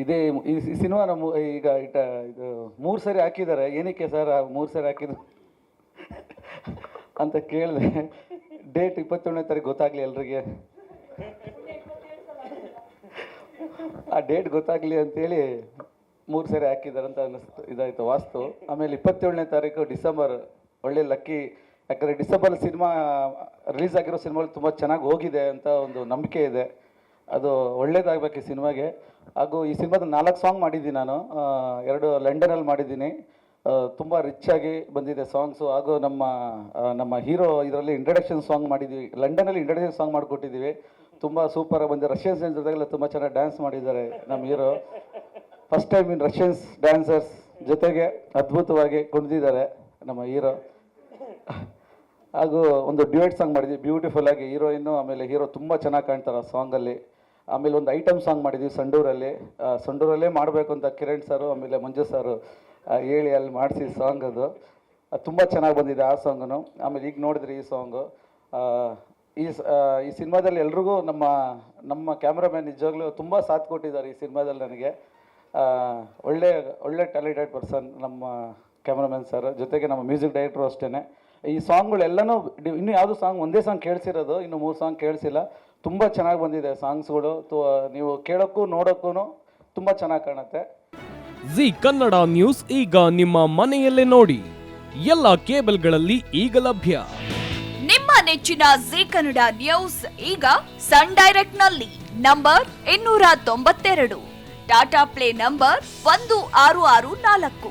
ಇದೇ ಈ ಸಿನಿಮಾನ ಸಿನಿಮಾ ಈಗ ಇಟ ಇದು ಮೂರು ಸರಿ ಹಾಕಿದ್ದಾರೆ. ಏನಕ್ಕೆ ಸರ್ ಮೂರು ಸರಿ ಹಾಕಿದ್ರು ಅಂತ ಕೇಳಿದೆ. ಡೇಟ್ ಇಪ್ಪತ್ತೇಳನೇ ತಾರೀಕು ಗೊತ್ತಾಗಲಿ ಎಲ್ರಿಗೆ. ಆ ಡೇಟ್ ಗೊತ್ತಾಗಲಿ ಅಂತೇಳಿ ಮೂರು ಸರಿ ಹಾಕಿದ್ದಾರೆ ಅಂತ ಅನ್ನಿಸ್ತು. ಇದಾಯಿತು ವಾಸ್ತು. ಆಮೇಲೆ ಇಪ್ಪತ್ತೇಳನೇ ತಾರೀಕು ಡಿಸೆಂಬರ್, ಒಳ್ಳೆ ಲಕ್ಕಿ. ಯಾಕಂದರೆ ಡಿಸೆಂಬರ್ ಸಿನಿಮಾ, ರಿಲೀಸ್ ಆಗಿರೋ ಸಿನಿಮಾಗಳು ತುಂಬ ಚೆನ್ನಾಗಿ ಹೋಗಿದೆ ಅಂತ ಒಂದು ನಂಬಿಕೆ ಇದೆ. ಅದು ಒಳ್ಳೇದಾಗಬೇಕು ಈ ಸಿನಿಮಾಗೆ. ಹಾಗೂ ಈ ಸಿನಿಮಾದ ನಾಲ್ಕು ಸಾಂಗ್ ಮಾಡಿದ್ದೀನಿ ನಾನು. ಎರಡು ಲಂಡನಲ್ಲಿ ಮಾಡಿದ್ದೀನಿ. ತುಂಬ ರಿಚ್ ಆಗಿ ಬಂದಿದೆ ಸಾಂಗ್ಸು ಹಾಗೂ ನಮ್ಮ ನಮ್ಮ ಹೀರೋ ಇದರಲ್ಲಿ ಇಂಟ್ರಡಕ್ಷನ್ ಸಾಂಗ್ ಮಾಡಿದ್ದೀವಿ ಲಂಡನಲ್ಲಿ ಇಂಟ್ರಡಕ್ಷನ್ ಸಾಂಗ್ ಮಾಡಿಕೊಟ್ಟಿದ್ದೀವಿ. ತುಂಬ ಸೂಪರಾಗಿ ಬಂದಿದೆ. ರಷ್ಯನ್ಸ್ ಜೊತೆಗೆಲ್ಲ ತುಂಬ ಚೆನ್ನಾಗಿ ಡ್ಯಾನ್ಸ್ ಮಾಡಿದ್ದಾರೆ ನಮ್ಮ hero. First time in Russians dancers ಜೊತೆಗೆ ಅದ್ಭುತವಾಗಿ ಕುಣಿದಿದ್ದಾರೆ ನಮ್ಮ ಹೀರೋ. ಹಾಗೂ ಒಂದು ಡ್ಯೂಯೆಟ್ ಸಾಂಗ್ ಮಾಡಿದ್ವಿ. ಬ್ಯೂಟಿಫುಲ್ ಆಗಿ ಹೀರೋಯಿನ್ನು, ಆಮೇಲೆ ಹೀರೋ ತುಂಬ ಚೆನ್ನಾಗಿ ಕಾಣ್ತಾರೆ ಆ ಸಾಂಗಲ್ಲಿ ಆಮೇಲೆ ಒಂದು ಐಟಮ್ ಸಾಂಗ್ ಮಾಡಿದ್ವಿ ಸಂಡೂರಲ್ಲಿ. ಸಂಡೂರಲ್ಲೇ ಮಾಡಬೇಕು ಅಂತ ಕಿರಣ್ ಸರು, ಆಮೇಲೆ ಮಂಜು ಸರು ಹೇಳಿ ಅಲ್ಲಿ ಮಾಡಿಸಿ ಸಾಂಗ್ ಅದು. ತುಂಬ ಚೆನ್ನಾಗಿ ಬಂದಿದೆ ಆ ಸಾಂಗನು. ಆಮೇಲೆ ಈಗ ನೋಡಿದ್ರಿ ಈ ಸಾಂಗು. ಈ ಈ ಸಿನಿಮಾದಲ್ಲಿ ಎಲ್ರಿಗೂ ನಮ್ಮ ನಮ್ಮ ಕ್ಯಾಮ್ರಾಮ್ಯಾನ್ ನಿಜವಾಗ್ಲೂ ತುಂಬ ಸಾಥ್ ಕೊಟ್ಟಿದ್ದಾರೆ ಈ ಸಿನಿಮಾದಲ್ಲಿ ನನಗೆ. ಒಳ್ಳೆ ಒಳ್ಳೆ ಟ್ಯಾಲೆಂಟೆಡ್ ಪರ್ಸನ್ ನಮ್ಮ ಕ್ಯಾಮ್ರಾಮ್ಯಾನ್ ಸರ್. ಜೊತೆಗೆ ನಮ್ಮ ಮ್ಯೂಸಿಕ್ ಡೈರೆಕ್ಟ್ರು ಅಷ್ಟೇ ಈ ಸಾಂಗ್ಗಳೆಲ್ಲನೂ ಇನ್ನು ಯಾವುದು ಸಾಂಗ್ ಒಂದೇ ಸಾಂಗ್ ಕೇಳಿಸಿರೋದು ಇನ್ನು ಮೂರು ಸಾಂಗ್ ಕೇಳಿಸಿಲ್ಲ. ತುಂಬ ಚೆನ್ನಾಗಿ ಬಂದಿದೆ ಸಾಂಗ್ಸ್ಗಳು. ನೀವು ಕೇಳೋಕ್ಕೂ ನೋಡೋಕ್ಕೂ ತುಂಬ ಚೆನ್ನಾಗಿ ಕಾಣುತ್ತೆ. ಜಿ ಕನ್ನಡ ನ್ಯೂಸ್ ಈಗ ನಿಮ್ಮ ಮನೆಯಲ್ಲೇ ನೋಡಿ. ಎಲ್ಲ ಕೇಬಲ್ಗಳಲ್ಲಿ ಈಗ ಲಭ್ಯ. ನಿಮ್ಮ ನೆಚ್ಚಿನ ಜಿ ಕನ್ನಡ ನ್ಯೂಸ್ ಈಗ ಸನ್ ಡೈರೆಕ್ಟ್ನಲ್ಲಿ ನಂಬರ್ ಇನ್ನೂರ ತೊಂಬತ್ತೆರಡು. ಟಾಟಾ ಪ್ಲೇ ನಂಬರ್ ಒಂದು ಆರು ಆರು ನಾಲ್ಕು.